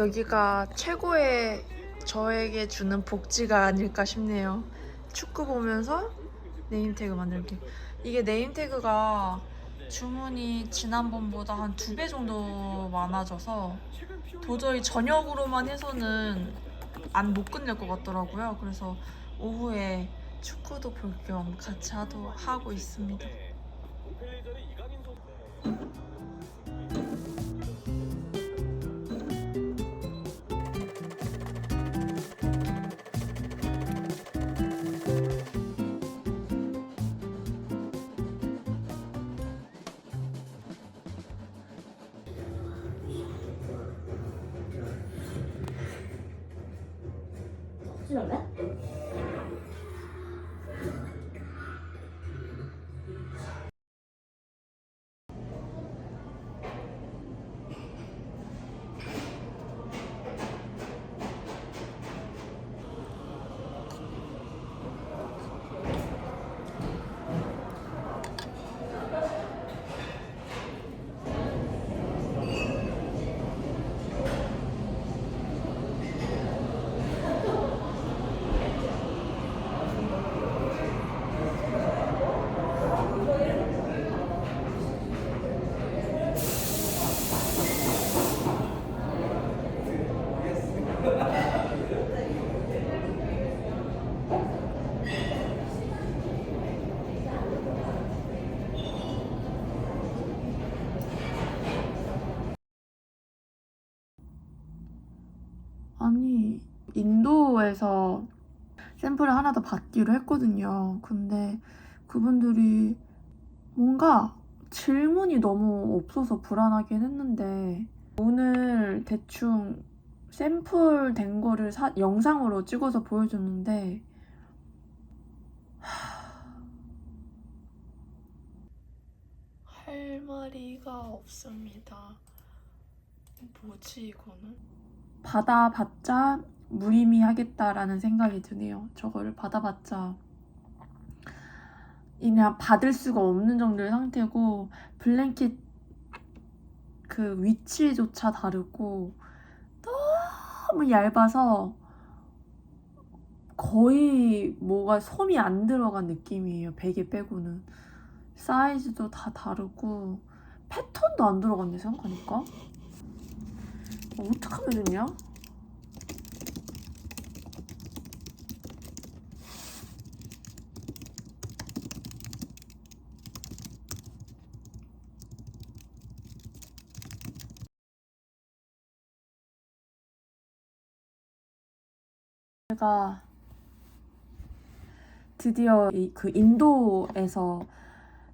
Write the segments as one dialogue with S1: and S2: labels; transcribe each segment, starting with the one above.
S1: 여기가 최고의 저에게 주는 복지가 아닐까 싶네요. 축구 보면서 네임태그 만들기. 이게 네임태그가 주문이 지난번보다 한 두 배 정도 많아져서 도저히 저녁으로만 해서는 안 못 끝낼 것 같더라고요. 그래서 오후에 축구도 볼 겸 같이 하도, 하고 있습니다.
S2: 싫어래?
S1: 인도에서 샘플을 하나 더 받기로 했거든요. 근데 그분들이 뭔가 질문이 너무 없어서 불안하긴 했는데 오늘 대충 샘플 된 거를 사- 영상으로 찍어서 보여줬는데 하... 할 말이가 없습니다. 뭐지 이거는? 받아봤자 무의미하겠다라는 생각이 드네요. 저거를 받아봤자 그냥 받을 수가 없는 정도의 상태고 블랭킷 그 위치조차 다르고 너무 얇아서 거의 뭐가 솜이 안 들어간 느낌이에요. 베개 빼고는 사이즈도 다 다르고 패턴도 안 들어갔네 생각하니까. 어떡하면 좋냐? 제가 드디어 이, 그 인도에서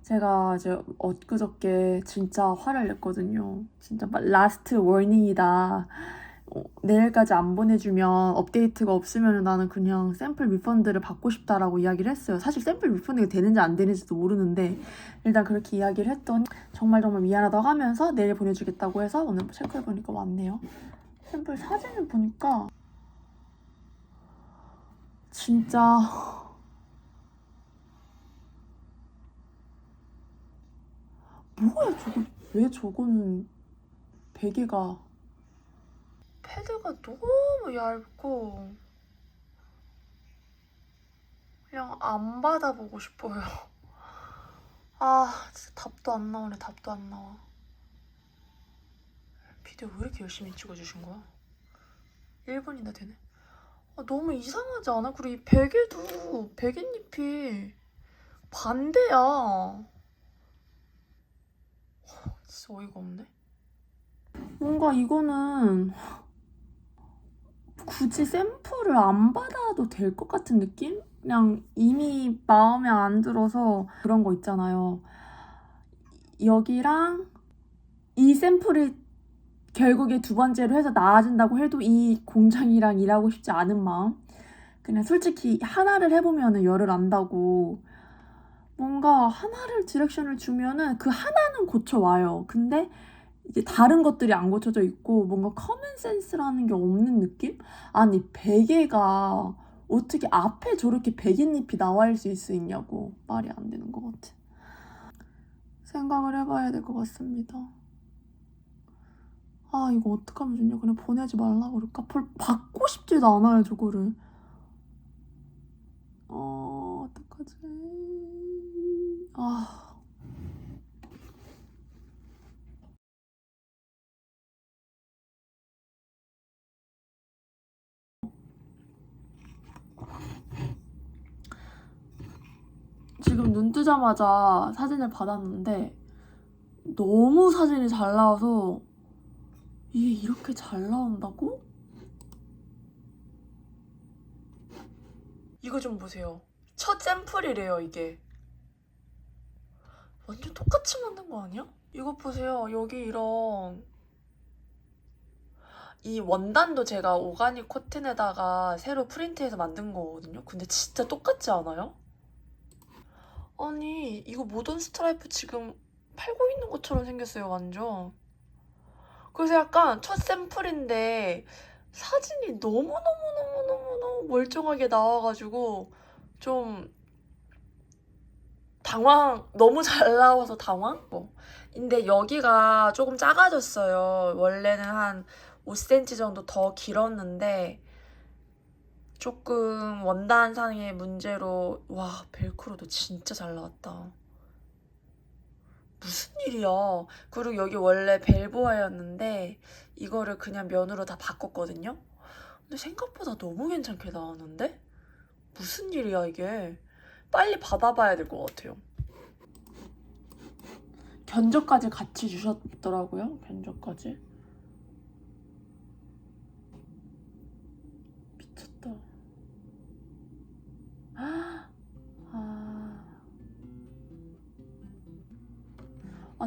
S1: 제가 이제 엊그저께 진짜 화를 냈거든요. 진짜 막 라스트 워닝이다. 어, 내일까지 안 보내주면 업데이트가 없으면 나는 그냥 샘플 리펀드를 받고 싶다라고 이야기를 했어요. 사실 샘플 리펀드가 되는지 안 되는지도 모르는데 일단 그렇게 이야기를 했더니 정말 정말 미안하다고 하면서 내일 보내주겠다고 해서 오늘 체크해보니까 왔네요. 샘플 사진을 보니까 진짜 뭐야 저거 왜 저거는 베개가 패드가 너무 얇고 그냥 안 받아보고 싶어요. 아 진짜 답도 안 나오네 답도 안 나와. 비디오 왜 이렇게 열심히 찍어주신 거야? 1분이나 되네. 아, 너무 이상하지 않아? 그리고 이 베개도 베갯잎이 반대야. 진짜 어이가 없네. 뭔가 이거는 굳이 샘플을 안 받아도 될 것 같은 느낌? 그냥 이미 마음에 안 들어서 그런 거 있잖아요. 여기랑 이 샘플이 결국에 두 번째로 해서 나아진다고 해도 이 공장이랑 일하고 싶지 않은 마음. 그냥 솔직히 하나를 해보면 열을 안다고 뭔가 하나를 디렉션을 주면은 그 하나는 고쳐와요. 근데 이제 다른 것들이 안 고쳐져 있고 뭔가 커먼 센스라는 게 없는 느낌? 아니 베개가 어떻게 앞에 저렇게 베갯잎이 나와 있을 수 있냐고 말이 안 되는 것 같아. 생각을 해봐야 될 것 같습니다. 아 이거 어떡하면 좋냐? 그냥 보내지 말라고 그럴까? 별 받고 싶지도 않아요 저거를. 어 어떡하지? 아. 지금 눈 뜨자마자 사진을 받았는데 너무 사진이 잘 나와서 이게 이렇게 잘 나온다고? 이거 좀 보세요. 첫 샘플이래요, 이게. 완전 똑같이 만든 거 아니야? 이거 보세요. 여기 이런 이 원단도 제가 오가닉 코튼에다가 새로 프린트해서 만든 거거든요. 근데 진짜 똑같지 않아요? 아니, 이거 모던 스트라이프 지금 팔고 있는 것처럼 생겼어요, 완전. 그래서 약간 첫 샘플인데 사진이 너무너무너무너무너무 멀쩡하게 나와가지고 좀 당황, 너무 잘 나와서 당황? 뭐. 근데 여기가 조금 작아졌어요. 원래는 한 5cm 정도 더 길었는데 조금 원단상의 문제로 와 벨크로도 진짜 잘 나왔다. 무슨 일이야? 그리고 여기 원래 벨보아였는데 이거를 그냥 면으로 다 바꿨거든요. 근데 생각보다 너무 괜찮게 나왔는데? 무슨 일이야 이게? 빨리 받아봐야 될 것 같아요. 견적까지 같이 주셨더라고요. 견적까지.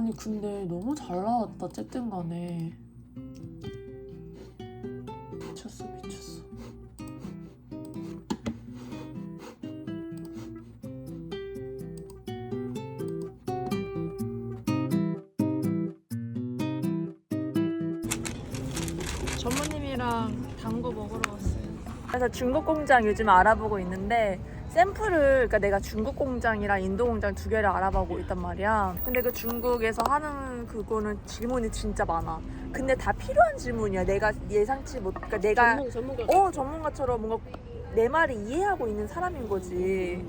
S1: 아니 근데 너무 잘 나왔다 어쨌든 간에. 미쳤어 미쳤어. 전무님이랑 당구 먹으러 왔어요. 그래서 중국 공장 요즘 알아보고 있는데 샘플을 그러니까 내가 중국 공장이랑 인도 공장 두 개를 알아보고 있단 말이야. 근데 그 중국에서 하는 그거는 질문이 진짜 많아. 근데 다 필요한 질문이야. 내가 예상치 못 그러니까 내가
S2: 전문, 전문가
S1: 어 전문가처럼 뭔가 내 말을 이해하고 있는 사람인 거지.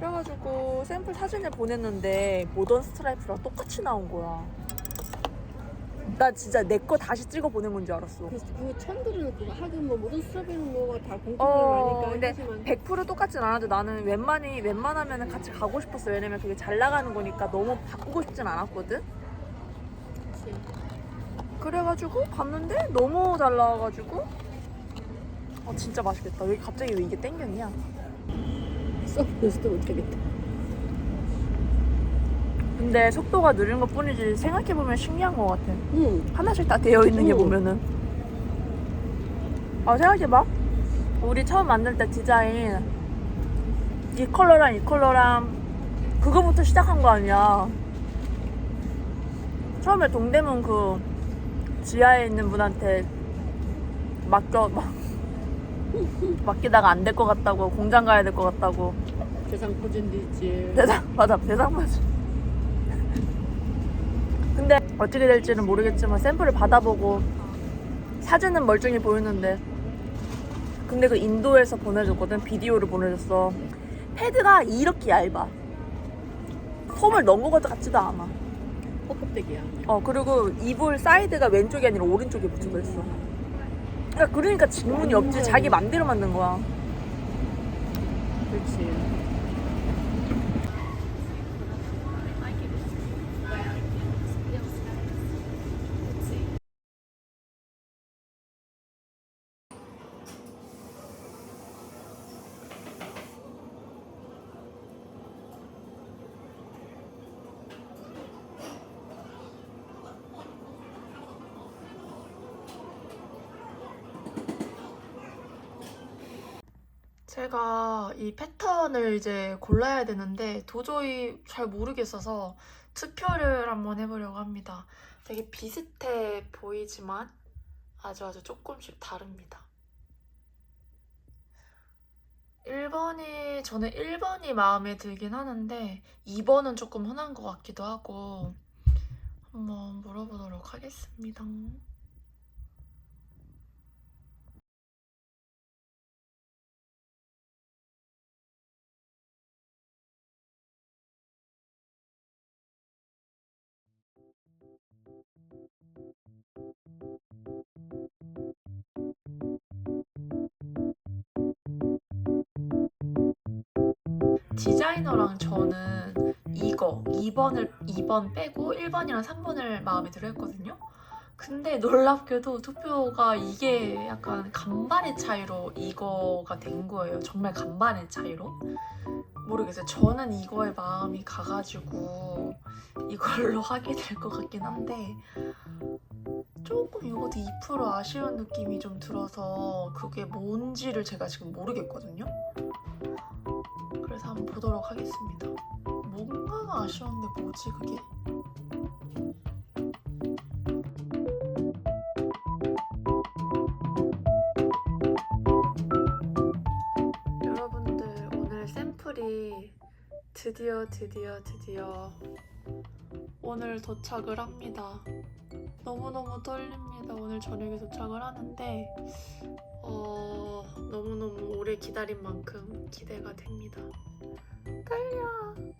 S1: 그래가지고 샘플 사진을 보냈는데 모던 스트라이프랑 똑같이 나온 거야. 나 진짜 내 거 다시 찍어 보낸 건줄 알았어.
S2: 그, 그 천들은 그거 하긴 뭐 모든 수업에는 뭐가 다 공통을
S1: 어, 근데
S2: 하지만
S1: 100% 똑같진 않아도 나는 웬만히 웬만하면 같이 가고 싶었어. 왜냐면 그게 잘 나가는 거니까 너무 바꾸고 싶진 않았거든.
S2: 그치.
S1: 그래가지고 봤는데 너무 잘 나와가지고 아 진짜 맛있겠다. 여기 갑자기 왜 이게 땡겼냐?
S2: 수업에서도 못하겠다
S1: 근데 속도가 느린 것 뿐이지 생각해보면 신기한 것 같아.
S2: 응.
S1: 하나씩 다 되어 있는 게
S2: 오.
S1: 보면은. 아 생각해봐. 우리 처음 만들 때 디자인 이 컬러랑 이 컬러랑 그거부터 시작한 거 아니야. 처음에 동대문 그 지하에 있는 분한테 맡겨 막 맡기다가 안 될 것 같다고 공장 가야 될 것 같다고.
S2: 대상 포진디지.
S1: 대상 맞아. 대상 맞아 어떻게 될지는 모르겠지만 샘플을 받아보고 사진은 멀쩡히 보였는데. 근데 그 인도에서 보내줬거든. 비디오를 보내줬어. 패드가 이렇게 얇아. 폼을 넣은 것 같지도 않아.
S2: 헛껍데기야.
S1: 어 그리고 이불 사이드가 왼쪽이 아니라 오른쪽에 붙여져 있어. 그러니까 그러니까 질문이 없지. 자기 맘대로 만든 거야.
S2: 그렇지
S1: 제가 이 패턴을 이제 골라야 되는데 도저히 잘 모르겠어서 투표를 한번 해보려고 합니다. 되게 비슷해 보이지만 아주 아주 조금씩 다릅니다. 1번이, 저는 1번이 마음에 들긴 하는데 2번은 조금 흔한 것 같기도 하고 한번 물어보도록 하겠습니다. 디자이너랑 저는 이거 2번을 2번 빼고 1번이랑 3번을 마음에 들어 했거든요. 근데 놀랍게도 투표가 이게 약간 간반의 차이로 이거가 된 거예요. 정말 간반의 차이로. 모르겠어요. 저는 이거에 마음이 가가지고 이걸로 하게 될 것 같긴 한데 조금 이것도 2% 아쉬운 느낌이 좀 들어서 그게 뭔지를 제가 지금 모르겠거든요. 그래서 한번 보도록 하겠습니다. 뭔가가 아쉬운데 뭐지 그게? 여러분들 오늘 샘플이 드디어 드디어 드디어 오늘 도착을 합니다. 너무너무 떨립니다. 오늘 저녁에 도착을 하는데 어, 너무너무 오래 기다린 만큼 기대가 됩니다. 떨려.